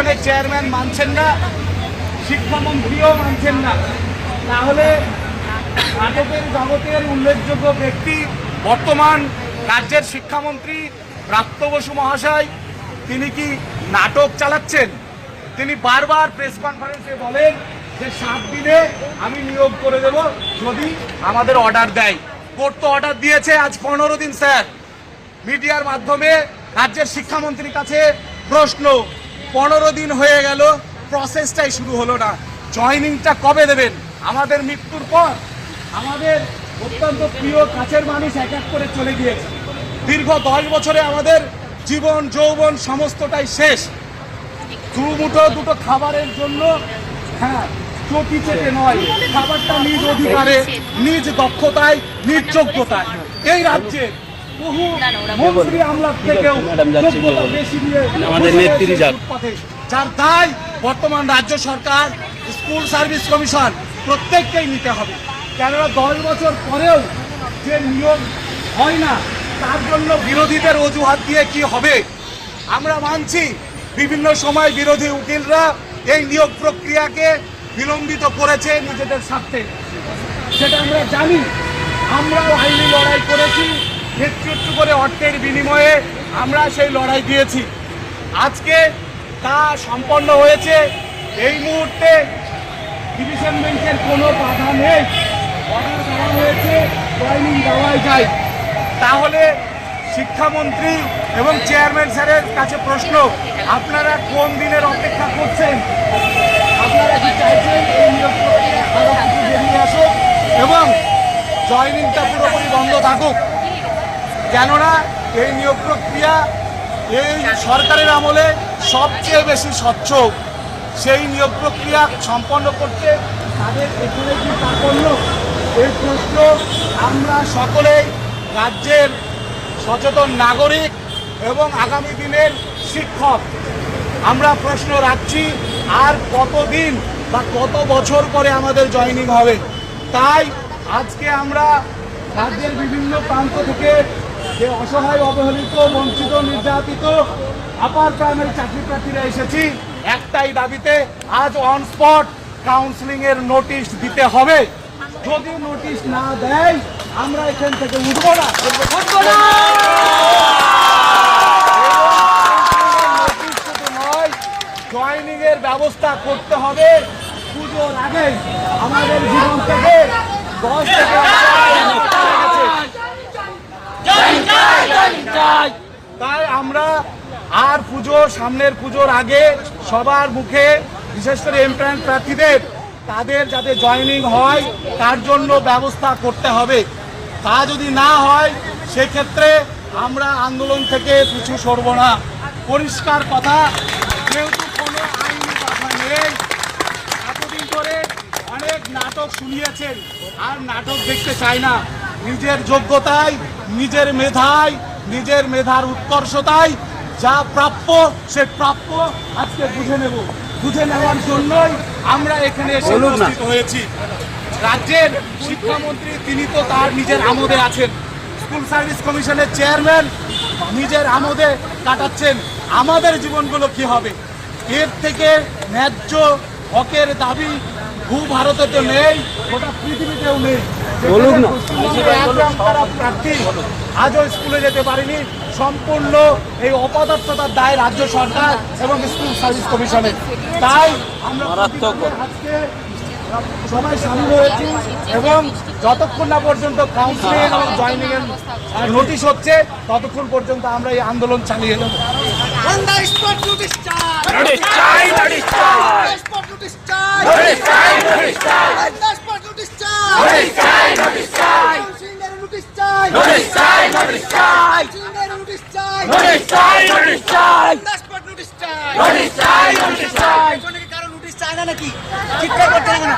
কমিশনের চেয়ারম্যান মানছেন না, শিক্ষামন্ত্রীও মানছেন না। তাহলে নাটকের জগতের উল্লেখযোগ্য ব্যক্তি বর্তমান রাজ্যের শিক্ষামন্ত্রী প্রাপ্ত বসু মহাশয়, তিনি কি নাটক চালাচ্ছেন? তিনি বারবার প্রেস কনফারেন্সে বলেন যে সাত দিনে আমি নিয়োগ করে দেব যদি আমাদের অর্ডার দেয়। কোর্ট তো অর্ডার দিয়েছে আজ পনেরো দিন, স্যার। মিডিয়ার মাধ্যমে রাজ্যের শিক্ষামন্ত্রীর কাছে প্রশ্ন। পনেরো দিন হয়ে গেল প্রসেসটাই শুরু হলো না। জয়নিংটা কবে দেবেন? আমাদের মৃত্যুর পর। আমাদের অত্যন্ত প্রিয় কাছের মানুষ এক এক করে চলে গিয়েছে। দীর্ঘ দশ বছরে আমাদের জীবন, যৌবন সমস্তটাই শেষ। দু মুঠো দুটো খাবারের জন্য হ্যাঁ চটি চেটে নয়। খাবারটা নিজ অধিকারে, নিজ দক্ষতায়, নিজ যোগ্যতায়। এই রাজ্যে দিয়ে আমাদের নেত্রী রয়েছে যার দায় বর্তমান রাজ্য সরকার স্কুল সার্ভিস কমিশন প্রত্যেককেই নিতে হবে। কেননা দশ বছর পরেও যে নিয়োগ হয় না তার জন্য বিরোধীদের অজুহাত দিয়ে কি হবে? আমরা মানছি বিভিন্ন সময় বিরোধী উকিলরা এই নিয়োগ প্রক্রিয়াকে বিলম্বিত করেছে নিজেদের স্বার্থে। সেটা আমরা জানি। আমরাও আইনি লড়াই করেছি। একটু করে অর্থের বিনিময়ে আমরা সেই লড়াই দিয়েছি। আজকে তা সম্পন্ন হয়েছে। এই মুহূর্তে ডিভিশন বেঞ্চের কোনো বাধা নেই। অর্ডার দেওয়া হয়েছে জয়নিং দেওয়াই যায়। তাহলে শিক্ষামন্ত্রী এবং চেয়ারম্যান স্যারের কাছে প্রশ্ন, আপনারা কোন দিনের অপেক্ষা করছেন? আপনারা কি চাইছেন এই নিয়োগ কিছু বেরিয়ে আসুক এবং জয়নিংটা পুরোপুরি বন্ধ থাকুক? কেননা এই নিয়োগ প্রক্রিয়া এই সরকারের আমলে সবচেয়ে বেশি স্বচ্ছ। সেই নিয়োগ প্রক্রিয়া সম্পন্ন করতে তাদের এখানে কি কার্পণ্য এই প্রশ্ন আমরা সকলেই রাজ্যের সচেতন নাগরিক এবং আগামী দিনের শিক্ষক। আমরা প্রশ্ন রাখছি, আর কতদিন বা কত বছর পরে আমাদের জয়নিং হবে? তাই আজকে আমরা রাজ্যের বিভিন্ন প্রান্ত থেকে যে অসহায় অবহেলিত বঞ্চিত নির্যাতিত আপার প্রাইমারি চাকরি প্রার্থীরা এসেছি। একটাই দাবিতে আজ অন স্পট কাউন্সিলিং এর নোটিশ দিতে হবে। যদি নোটিশ না দেয় আমরা এখান থেকে উঠবো না। জয়নিং এর ব্যবস্থা করতে হবে। পুজোর আগে আমাদের জীবন থেকে দশ থেকে তাই আমরা আর পুজো, সামনের পুজোর আগে সবার মুখে, বিশেষ করে এমপ্লয়েন্ট প্রার্থীদের, তাদের যাতে জয়নিং হয়, তার জন্য ব্যবস্থা করতে হবে। তা যদি না হয়, সেক্ষেত্রে আমরা আন্দোলন থেকে পিছু সরব না। পরিষ্কার কথা, যেহেতু কোনো আইনি কথা নেই, এতদিন ধরে অনেক নাটক শুনিয়েছেন, আর নাটক দেখতে চাই না। নিজের যোগ্যতায় নিজের মেধায় নিজের মেধার উৎকর্ষতায় যা প্রাপ্য সে প্রাপ্য আজকে বুঝে নেব। বুঝে নেওয়ার জন্যই আমরা এখানে এসে উপস্থিত হয়েছি। রাজ্যের শিক্ষামন্ত্রী তিনি তো তার নিজের আমোদে আছেন। স্কুল সার্ভিস কমিশনের চেয়ারম্যান নিজের আমোদে কাটাচ্ছেন। আমাদের জীবনগুলো কি হবে? এর থেকে ন্যায্য হকের দাবি ভূ ভারতে তো নেই গোটা পৃথিবীতেও নেই। বলুন না। প্রার্থী আজও স্কুলে যেতে পারেনি। সম্পূর্ণ এই অপদার্থতার দায় রাজ্য সরকার এবং স্কুল সার্ভিস কমিশনের। তাই আমরা আজকে সবাই সামিল হয়েছি এবং যতক্ষণ না পর্যন্ত কাউন্সিলিং এবং জয়নিং এর নোটিশ হচ্ছে ততক্ষণ পর্যন্ত আমরা এই আন্দোলন চালিয়ে যাব। Notice charge! Notice charge, notice charge! পেছনে কি কারও নোটিশ চায় না নাকি চিৎকার করতে না